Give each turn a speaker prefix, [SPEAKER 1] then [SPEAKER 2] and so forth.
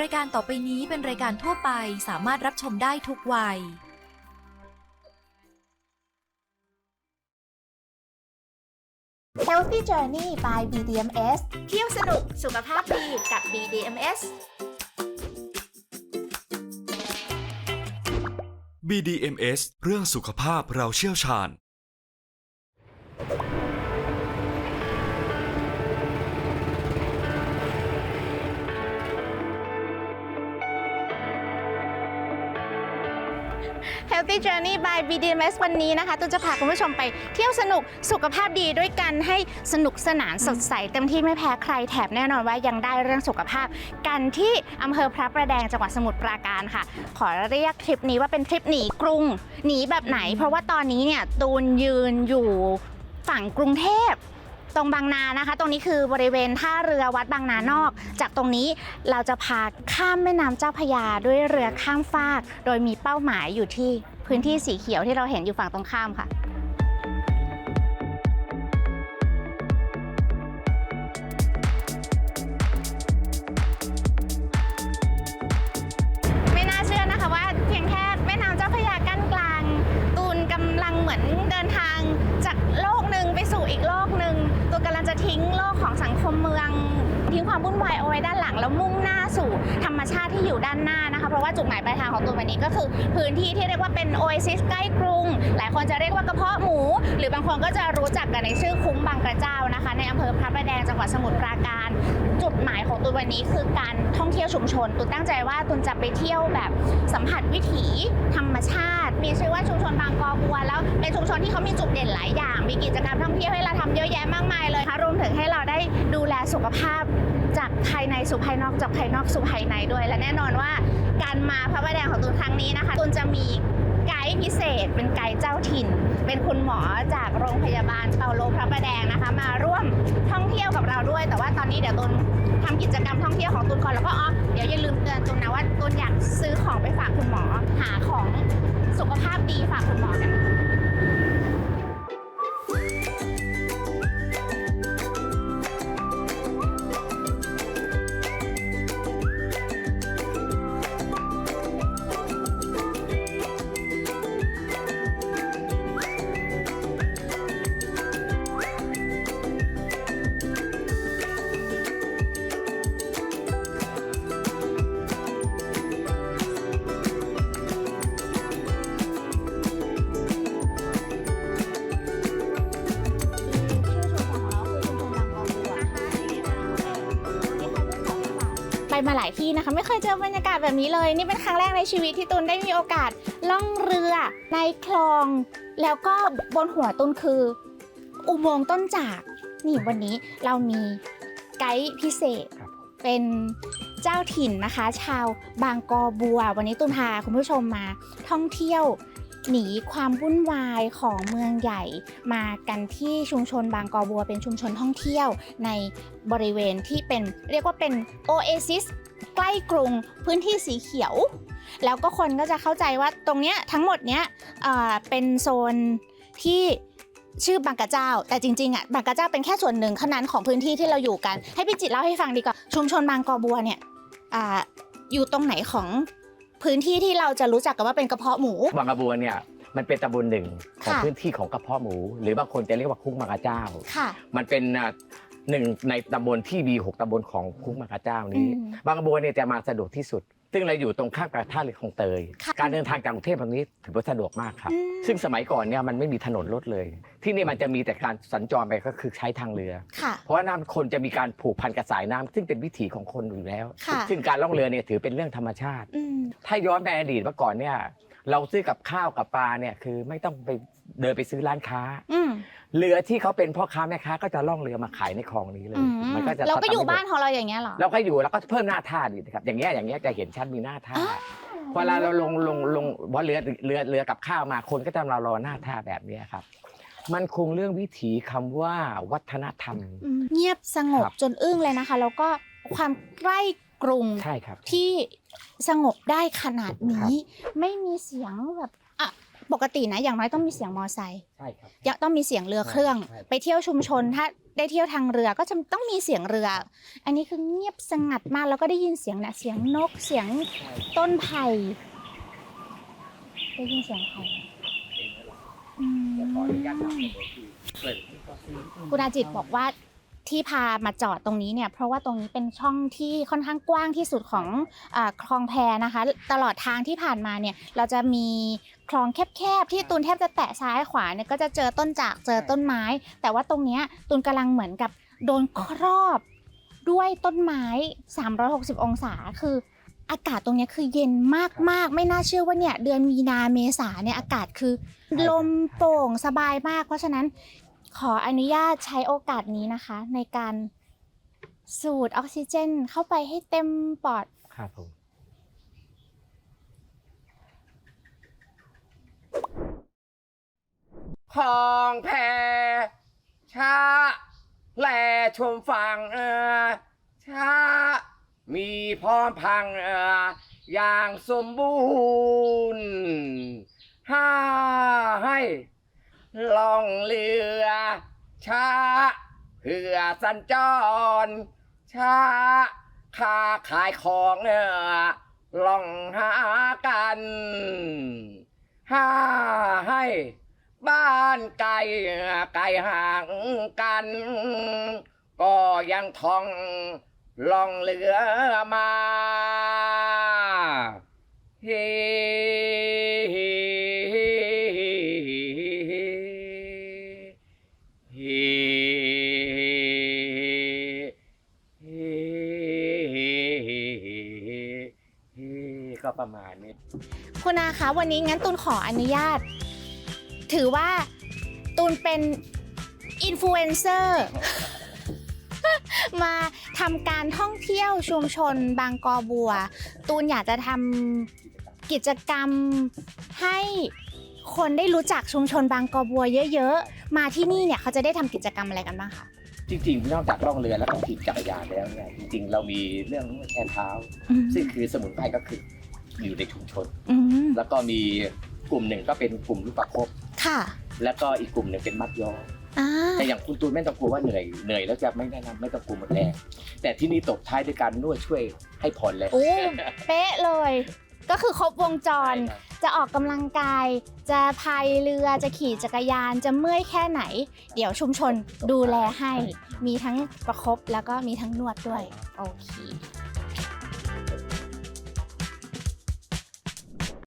[SPEAKER 1] รายการต่อไปนี้เป็นรายการทั่วไปสามารถรับชมได้ทุกวัย
[SPEAKER 2] Healthy Journey by BDMS เที่ยวสนุกสุขภาพดีกับ BDMS
[SPEAKER 3] BDMS เรื่องสุขภาพเราเชี่ยวชาญ
[SPEAKER 2] Healthy Journey by BDMS วันนี้นะคะตูนจะพาคุณผู้ชมไปเที่ยวสนุกสุขภาพดีด้วยกันให้สนุกสนานสดใสเต็มที่ไม่แพ้ใครแถบแน่นอนว่ายังได้เรื่องสุขภาพ กันที่อำเภอพระประแดงจังหวัดสมุทรปราการค่ะ ขอเรียกทริปนี้ว่าเป็นทริปหนีกรุงหนีแบบไหน เพราะว่าตอนนี้เนี่ยตูนยืนอยู่ฝั่งกรุงเทพ ตรงบางนานะคะ ตรงนี้คือบริเวณท่าเรือวัดบางนานอก จากตรงนี้เราจะพาข้ามแม่น้ำเจ้าพยาด้วยเรือข้ามฟาก โดยมีเป้าหมายอยู่ที่พื้นที่สีเขียวที่เราเห็นอยู่ฝั่งตรงข้ามค่ะ มเมืองทิ้งความวุ่นวายเอาไว้ด้านหลัง แล้วมุ่งหน้าสู่ธรรมชาติที่อยู่ด้านหน้านะคะเพราะว่าจุดหมายปลายทางของตูนวันนี้ก็คือ พื้นที่ที่เรียกว่าเป็นโอเอซิสใกล้กรุง หลายคนจะเรียกว่ากระเพาะหมู หรือบางคนก็จะรู้จักกันในชื่อคุ้มบางกระเจ้านะคะ ในอำเภอพระประแดงจังหวัดสมุทรปราการ จุดหมายของตูนวันนี้คือการท่องเที่ยวชุมชนตูนตั้งใจว่าตูนจะไปเที่ยวแบบสัมผัสวิถีธรรมชาติ มีชื่อว่าชุมชนบางกอบัวแล้วเป็นชุมชนที่เขามีจุดเด่นหลายอย่าง มีกิจกรรมท่องเที่ยวให้เราทำเยอะแยะมากมายเลย สุขภาพจากภายในสู่ภายนอกจากภายนอกสู่ภายในด้วย และแน่นอนว่าการมาพระประแดงของตูนครั้งนี้นะคะตูนจะมีไกด์พิเศษ เป็นไกด์เจ้าถิ่น เป็นคุณหมอจากโรงพยาบาลเปาโลพระประแดงนะคะ มาร่วมท่องเที่ยวกับเราด้วย แต่ว่าตอนนี้เดี๋ยวตูนทำกิจกรรมท่องเที่ยวของตูนก่อนแล้วก็อ๋อเดี๋ยวอย่าลืมเตือนตูนนะว่าตูนอยากซื้อของไปฝากคุณหมอหาของสุขภาพดีฝากคุณหมอกัน มาหลายที่นะคะ ไม่เคยเจอบรรยากาศแบบนี้เลย นี่เป็นครั้งแรกในชีวิตที่ตุนได้มีโอกาสล่องเรือในคลอง แล้วก็บนหัวตุนคือ อุโมงค์ต้นจากนี่วันนี้เรามีไกด์พิเศษ
[SPEAKER 4] ครับผม
[SPEAKER 2] เป็นเจ้าถิ่นนะคะ ชาวบางกอบัว วันนี้ตุนพาคุณผู้ชมมาท่องเที่ยว หนีความวุ่นวายของเมืองใหญ่ มากันที่ชุมชนบางกอบัวเป็นชุมชนท่องเที่ยวในบริเวณที่เป็นเรียกว่าเป็นโอเอซิสใกล้กรุงพื้นที่สีเขียว แล้วก็คนก็จะเข้าใจว่าตรงเนี้ยทั้งหมดเนี้ยเอ่อเป็นโซนที่ชื่อบางกะเจ้า แต่จริงๆอะบางกะเจ้าเป็นแค่ส่วนหนึ่งเท่านั้นของพื้นที่ที่เราอยู่กัน ให้พี่จิตเล่าให้ฟังดีกว่าชุมชนบางกอบัวเนี่ยอ่าอยู่ตรงไหนของ พื้นที่ที่เราจะรู้จักกันว่าเป็นกระเพาะหมู
[SPEAKER 4] บางกระบวนเนี่ยมันเป็นตำบลหนึ่งของ
[SPEAKER 2] ค่ะ
[SPEAKER 4] พื้นที่ของกระเพาะหมู หรือบางคนจะเรียกว่าคุกมากระเจ้า
[SPEAKER 2] ค่ะ
[SPEAKER 4] มันเป็นอะหนึ่งในตำบลที่มีหกตำบลของคุกมากระเจ้านี้
[SPEAKER 2] อืม
[SPEAKER 4] บางกระบวนเนี่ยจะมาสะดวกที่สุด ซึ่งเราอยู่ตรงข้ามกับท่าเรือคลองเตย
[SPEAKER 2] ค่ะ
[SPEAKER 4] การเดินทางจากกรุงเทพตรงนี้ถือว่าสะดวกมากครับ
[SPEAKER 2] อืม
[SPEAKER 4] ซึ่งสมัยก่อนเนี่ยมันไม่มีถนนรถเลย ที่นี่มันจะมีแต่การสัญจรไปก็คือใช้ทางเรือ
[SPEAKER 2] ค่ะ
[SPEAKER 4] เพราะว่าน้ำคนจะมีการผูกพันกับสายน้ำซึ่งเป็นวิถีของคนอยู่แล้ว
[SPEAKER 2] ค่ะ
[SPEAKER 4] ซึ่งการล่องเรือเนี่ยถือเป็นเรื่องธรรมชาติ
[SPEAKER 2] อืม
[SPEAKER 4] ถ้าย้อนไปอดีตเมื่อก่อนเนี่ย เราซื้อกับข้าวกับปลาเนี่ยคือไม่ต้องไปเดินไปซื้อร้านค้า
[SPEAKER 2] อืม
[SPEAKER 4] เรือที่เขาเป็นพ่อค้าแม่ค้าก็จะล่องเรือมาขายในคลองนี้เลย
[SPEAKER 2] อืม
[SPEAKER 4] มันก็จะ
[SPEAKER 2] เราก็อยู่
[SPEAKER 4] ทำให้
[SPEAKER 2] บ้านของเราอย่างเงี้ยเหรอ
[SPEAKER 4] เราก็อยู่แล้วก็เพิ่มหน้าท่าดีนะครับ อย่างเงี้ยอย่างเงี้ยจะเห็นชัดมีหน้าท่า
[SPEAKER 2] อ้าว
[SPEAKER 4] พอเวลาเราลงลงลงว่าเรือเรือเรือกับข้าวมาคนก็จะมารอหน้าท่าแบบเนี้ยครับ มันคงเรื่องวิถีคำว่าวัฒนธรรม
[SPEAKER 2] อืมเงียบสงบ
[SPEAKER 4] ครับ
[SPEAKER 2] จนอึ้งเลยนะคะ แล้วก็ความใกล้ กรุง
[SPEAKER 4] ใช่ครับ
[SPEAKER 2] ที่สงบได้ขนาดนี้ ไม่มีเสียงแบบอะปกตินะอย่างน้อยต้องมีเสียงมอไซค์
[SPEAKER 4] ใช่ครับ
[SPEAKER 2] ยังต้องมีเสียงเรือเครื่อง
[SPEAKER 4] ใช่
[SPEAKER 2] ไปเที่ยวชุมชนถ้าได้เที่ยวทางเรือก็จะต้องมีเสียงเรือ อันนี้คือเงียบสงัดมากแล้วก็ได้ยินเสียงนะเสียงนกเสียงต้นไผ่ได้ยินเสียงไผ่อืม
[SPEAKER 4] ขออนุญาตนำเสนอคือเปิดให้ก็ซื้อ
[SPEAKER 2] คุณอาจิตบอกว่า ที่พามาจอดตรงนี้เนี่ยเพราะว่าตรงนี้เป็นช่องที่ค่อนข้างกว้างที่สุดของอาคลองแพนะคะ ตลอดทางที่ผ่านมาเนี่ยเราจะมีคลองแคบๆที่ตูนแทบจะแตะซ้ายขวาเนี่ยก็จะเจอต้นจากเจอต้นไม้ แต่ว่าตรงเนี้ยตูนกำลังเหมือนกับโดนครอบด้วยต้นไม้ 360 องศาคืออากาศตรงเนี้ยคือเย็นมากๆ ไม่น่าเชื่อว่าเนี่ยเดือนมีนาเมษาเนี่ยอากาศคือ ลมโปร่งสบายมาก เพราะฉะนั้น ขออนุญาตใช้โอกาสนี้นะคะ ในการสูดออกซิเจนเข้าไปให้เต็มปอด
[SPEAKER 4] ครับผมคลองแพช้าแลชมฝั่งเออช้ามีพร้อมพังเอออย่างสมบูรณ์ ห้าให้ ล่องเรือช้าเพื่อสัญจร ช้าค้าขายของเออล่องหากันห้าให้บ้านไกลไกลห่างกัน ก็ยังท่องล่องเรือมาเฮเฮ ก็ประมาณนี้
[SPEAKER 2] คุณอาคะวันนี้งั้นตูนขออนุญาต ถือว่าตูนเป็นอินฟลูเอนเซอร์ มาทำการท่องเที่ยวชุมชนบางกอบัว ตูนอยากจะทำกิจกรรมให้คนได้รู้จักชุมชนบางกอบัวเยอะๆ มาที่นี่เนี่ยเขาจะได้ทำกิจกรรมอะไรกันบ้างคะ
[SPEAKER 4] จริงๆ นอกจากล่องเรือแล้วก็ขี่จักรยานแล้วเนี่ยจริงๆ เรามีเรื่องแช่เท้า
[SPEAKER 2] อืม
[SPEAKER 4] ซึ่งคือสมุนไพรก็คือ อยู่ในชุมชน
[SPEAKER 2] อืม
[SPEAKER 4] แล้วก็มีกลุ่มหนึ่งก็เป็นกลุ่มลูกประคบ
[SPEAKER 2] ค่ะ
[SPEAKER 4] แล้วก็อีกกลุ่มหนึ่งเป็นมัดย้อม
[SPEAKER 2] อ่า
[SPEAKER 4] แต่อย่างคุณตูนไม่ต้องกลัวว่าเหนื่อยเหนื่อยแล้วจะไม่แนะนำไม่ต้องกลัวหมดแรงแต่ที่นี่ตบท้ายด้วยการนวดช่วยให้ผ่อนเลย
[SPEAKER 2] โอ้เป๊ะเลย ก็คือครบวงจร
[SPEAKER 4] ใช่ครับ
[SPEAKER 2] จะออกกำลังกาย จะพายเรือ จะขี่จักรยาน จะเมื่อยแค่ไหน เดี๋ยวชุมชนดูแลให้ มีทั้งประคบแล้วก็มีทั้งนวดด้วย โอเค